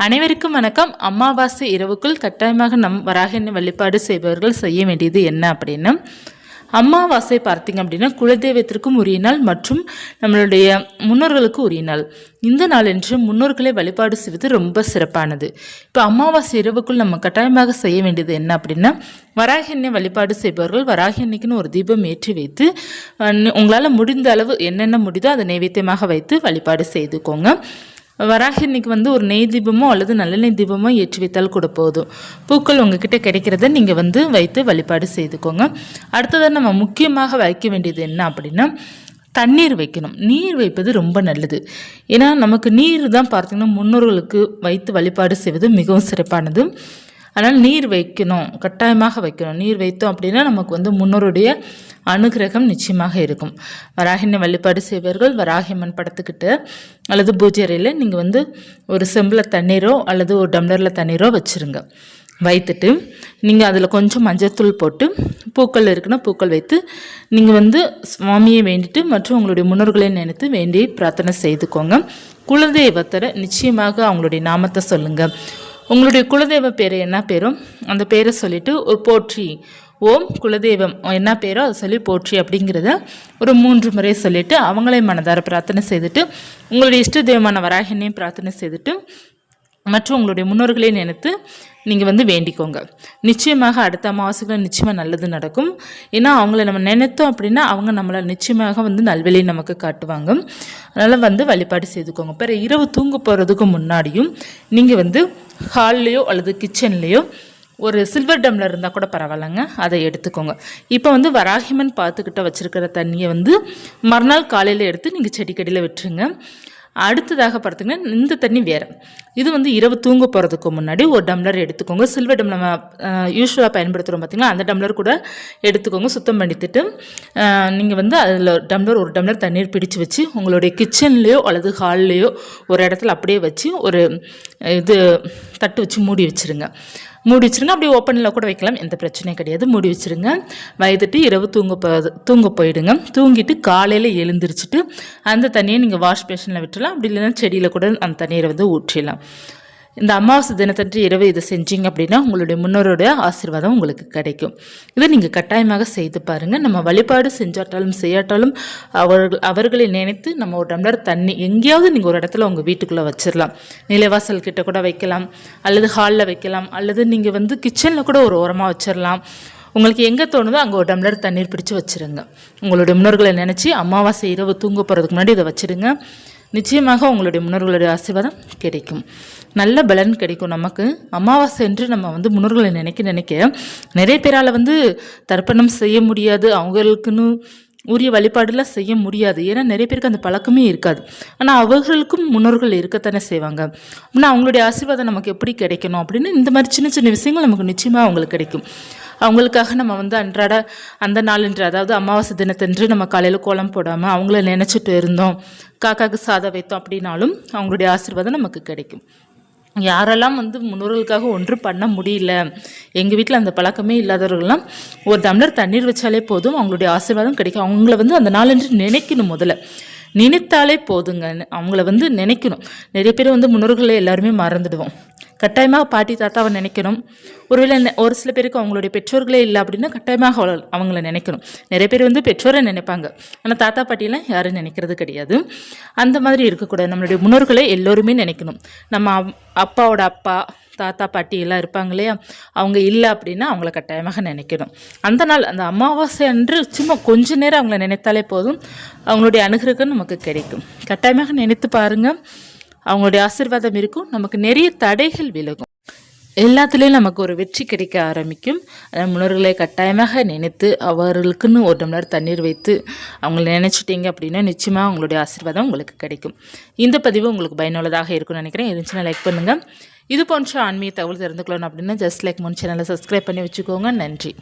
அனைவருக்கும் வணக்கம். அமாவாசை இரவுக்குள் கட்டாயமாக நம் வராகண்ண வழிபாடு செய்பவர்கள் செய்ய வேண்டியது என்ன அப்படின்னா அமாவாசை பார்த்தீங்க அப்படின்னா குலதெய்வத்திற்கும் உரிய நாள் மற்றும் நம்மளுடைய முன்னோர்களுக்கு உரிய நாள். இந்த நாளன்று முன்னோர்களை வழிபாடு செய்வது ரொம்ப சிறப்பானது. இப்போ அமாவாசை இரவுக்குள் நம்ம கட்டாயமாக செய்ய வேண்டியது என்ன அப்படின்னா வராகி வழிபாடு செய்பவர்கள் வராகி அன்னைக்குன்னு ஒரு தீபம் ஏற்றி வைத்து உங்களால் முடிந்த அளவு என்னென்ன முடிதோ அதை நைவேத்தியமாக வைத்து வழிபாடு செய்துக்கோங்க. வராகி வந்து ஒரு நெய் தீபமோ அல்லது நல்லெண்ணெய் தீபமோ ஏற்றி வைத்தால் கூட போதும். பூக்கள் உங்ககிட்ட கிடைக்கிறத நீங்கள் வந்து வைத்து வழிபாடு செய்துக்கோங்க. அடுத்ததாக நம்ம முக்கியமாக வைக்க வேண்டியது என்ன அப்படின்னா தண்ணீர் வைக்கணும். நீர் வைப்பது ரொம்ப நல்லது. ஏன்னா நமக்கு நீர் தான் பார்த்திங்கன்னா முன்னோர்களுக்கு வைத்து வழிபாடு செய்வது மிகவும் சிறப்பானது. அதனால் நீர் வைக்கணும் கட்டாயமாக வைக்கணும். நீர் வைத்தோம் அப்படின்னா நமக்கு வந்து முன்னோருடைய அனுகிரகம் நிச்சயமாக இருக்கும். வராகினை வழிபாடு செய்வர்கள் வராகியம்மன் படத்துக்கிட்ட அல்லது பூஜை அறையில் நீங்கள் வந்து ஒரு செம்பில் தண்ணீரோ அல்லது ஒரு டம்ளரில் தண்ணீரோ வச்சுருங்க. வைத்துட்டு நீங்கள் அதில் கொஞ்சம் மஞ்சத்தூள் போட்டு பூக்கள் இருக்குன்னா பூக்கள் வைத்து நீங்கள் வந்து சுவாமியை வேண்டிட்டு மற்றும் உங்களுடைய முன்னோர்களை நினைத்து வேண்டி பிரார்த்தனை செய்துக்கோங்க. குலதெய்வத்தரை நிச்சயமாக அவங்களுடைய நாமத்தை சொல்லுங்கள் உங்களுடைய குலதெய்வ பேர் என்ன பேரும் அந்த பேரை சொல்லிவிட்டு ஒரு போற்றி ஓம் குலதெய்வம். என்ன பேரோ அதை சொல்லி போற்றி அப்படிங்கிறத ஒரு மூன்று முறை சொல்லிவிட்டு அவங்களே மனதார பிரார்த்தனை செய்துட்டு உங்களுடைய இஷ்ட தெய்வமான வராகினையும் பிரார்த்தனை செய்துட்டு மற்றும் உங்களுடைய முன்னோர்களை நினைத்து நீங்கள் வந்து வேண்டிக்கோங்க. நிச்சயமாக அடுத்த அமாவாசைகள் நிச்சயமாக நல்லது நடக்கும். ஏன்னா அவங்கள நம்ம நினைத்தோம் அப்படின்னா அவங்க நம்மளை நிச்சயமாக வந்து நல்வெளியை நமக்கு காட்டுவாங்க. அதனால் வந்து வழிபாடு செய்துக்கோங்க. பிற இரவு தூங்க போகிறதுக்கு முன்னாடியும் நீங்கள் வந்து ஹால்லேயோ அல்லது கிச்சன்லேயோ ஒரு சில்வர் டம்ளர் இருந்தால் கூட பரவாயில்லைங்க. அதை எடுத்துக்கோங்க. இப்போ வந்து வராகிமன் பார்த்துக்கிட்ட வச்சுருக்கிற தண்ணியை வந்து மறுநாள் காலையில் எடுத்து நீங்கள் செடிக்கடியில் விட்டுருங்க. அடுத்ததாக பார்த்தீங்கன்னா இந்த தண்ணி வேறு. இது வந்து இரவு தூங்க போகிறதுக்கு முன்னாடி ஒரு டம்ளர் எடுத்துக்கோங்க. சில்வர் டம்ளர் நம்ம யூஸ்வலாக பயன்படுத்துகிறோம் பார்த்திங்கன்னா அந்த டம்ளர் கூட எடுத்துக்கோங்க. சுத்தம் பண்ணிவிட்டு நீங்கள் வந்து அதில் டம்ளர் ஒரு டம்ளர் தண்ணீர் பிடிச்சு வச்சு உங்களுடைய கிச்சன்லேயோ அல்லது ஹால்லேயோ ஒரு இடத்துல அப்படியே வச்சு ஒரு இது தட்டு வச்சு மூடி வச்சுருங்க. மூடி வச்சுருங்க அப்படியே ஓப்பனில் கூட வைக்கலாம். எந்த பிரச்சனையும் கிடையாது. மூடி வச்சுருங்க. வயதுட்டு இரவு தூங்க போ தூங்க போயிடுங்க. தூங்கிட்டு காலையில் எழுந்திரிச்சிட்டு அந்த தண்ணியை நீங்கள் வாஷ் பேஷனில் விட்டுலாம் அப்படி இல்லைன்னா செடியில் கூட அந்த தண்ணீரை வந்து ஊற்றிடலாம். இந்த அமாவாசை தினத்தன்று இரவு இதை செஞ்சீங்க அப்படின்னா உங்களுடைய முன்னோருடைய ஆசீர்வாதம் உங்களுக்கு கிடைக்கும். இதை நீங்கள் கட்டாயமாக செய்து பாருங்கள் நம்ம வழிபாடு செஞ்சாட்டாலும் செய்யாட்டாலும் அவர்கள் அவர்களை நினைத்து நம்ம ஒரு டம்ளர் தண்ணி எங்கேயாவது நீங்கள் ஒரு இடத்துல உங்கள் வீட்டுக்குள்ளே வச்சிடலாம் நிலைவாசல் கிட்ட கூட வைக்கலாம். அல்லது ஹாலில் வைக்கலாம். அல்லது நீங்கள் வந்து கிச்சனில் கூட ஒரு ஓரமாக வச்சிடலாம் உங்களுக்கு எங்கே தோணுதோ அங்கே ஒரு டம்ளர் தண்ணீர் பிடிச்சி வச்சுருங்க. உங்களுடைய முன்னோர்களை நினச்சி அமாவாசை இரவு தூங்க போகிறதுக்கு முன்னாடி இதை வச்சுருங்க. நிச்சயமாக உங்களுடைய முன்னோர்களுடைய ஆசீர்வாதம் கிடைக்கும். நல்ல பலன் கிடைக்கும் நமக்கு. அமாவாசை என்று நம்ம வந்து முன்னோர்களை நினைக்க நினைக்க நிறைய பேரால் வந்து தர்ப்பணம் செய்ய முடியாது. அவங்களுக்குன்னு உரிய வழிபாடுலாம் செய்ய முடியாது. ஏன்னா நிறைய பேருக்கு அந்த பழக்கமே இருக்காது. ஆனால் அவர்களுக்கும் முன்னோர்கள் இருக்கத்தானே செய்வாங்க. அப்படின்னா அவங்களுடைய ஆசீர்வாதம் நமக்கு எப்படி கிடைக்கணும் அப்படின்னு இந்த மாதிரி சின்ன சின்ன விஷயங்கள் நமக்கு நிச்சயமாக அவங்களுக்கு கிடைக்கும். அவங்களுக்காக நம்ம வந்து அன்றாட அந்த நாளன்று அதாவது அமாவாசை தினத்தன்று நம்ம காலையில் கோலம் போடாமல் அவங்கள நினச்சிட்டு இருந்தோம். காக்காக்கு சாதம் வைத்தோம் அப்படின்னாலும் அவங்களுடைய ஆசீர்வாதம் நமக்கு கிடைக்கும். யாரெல்லாம் வந்து முன்னோர்களுக்காக ஒன்றும் பண்ண முடியல எங்கள் வீட்டில் அந்த பழக்கமே இல்லாதவர்கள்லாம் ஒரு டம்ளர் தண்ணீர் வச்சாலே போதும் அவங்களுடைய ஆசீர்வாதம் கிடைக்கும். அவங்கள வந்து அந்த நாளன்று நினைக்கணும் முதல்ல. நினைத்தாலே போதுங்க அவங்கள வந்து நினைக்கணும். நிறைய பேர் வந்து முன்னோர்களை எல்லாருமே மறந்துடுவோம். கட்டாயமாக பாட்டி தாத்தாவை நினைக்கணும். ஒருவேளை ஒரு சில பேருக்கு அவங்களுடைய பெற்றோர்களே இல்லை அப்படின்னா கட்டாயமாக அவங்கள நினைக்கணும். நிறைய பேர் வந்து பெற்றோரை நினைப்பாங்க. ஆனால் தாத்தா பாட்டியெல்லாம் யாரும் நினைக்கிறது கிடையாது. அந்த மாதிரி இருக்கக்கூடாது. நம்மளுடைய முன்னோர்களை எல்லோருமே நினைக்கணும். நம்ம அப்பாவோட அப்பா தாத்தா பாட்டி எல்லாம் இருப்பாங்க இல்லையா? அவங்க இல்லை அப்படின்னா அவங்கள கட்டாயமாக நினைக்கணும். அந்த நாள் அந்த அமாவாசை அன்று சும்மா கொஞ்ச நேரம் அவங்கள நினைத்தாலே போதும். அவங்களுடைய அனுகிரகம் நமக்கு கிடைக்கும். கட்டாயமாக நினைத்து பாருங்கள் அவங்களுடைய ஆசிர்வாதம் இருக்கும். நமக்கு நிறைய தடைகள் விலகும். எல்லாத்துலேயும் நமக்கு ஒரு வெற்றி கிடைக்க ஆரம்பிக்கும். முன்னோர்களை கட்டாயமாக நினைத்து அவர்களுக்குன்னு ஒரு டம்ளர் தண்ணீர் வைத்து அவங்கள நினச்சிட்டிங்க அப்படின்னா நிச்சயமாக அவங்களுடைய ஆசீர்வாதம் உங்களுக்கு கிடைக்கும். இந்த பதிவு உங்களுக்கு பயனுள்ளதாக இருக்கும்னு நினைக்கிறேன். இருந்துச்சுன்னா லைக் பண்ணுங்கள் இது போன்ற ஆன்மீக தகவல் தெரிந்துக்கணும் அப்படின்னா ஜஸ்ட் லைக் முன் சேனலை சப்ஸ்கிரைப் பண்ணி வச்சுக்கோங்க. நன்றி.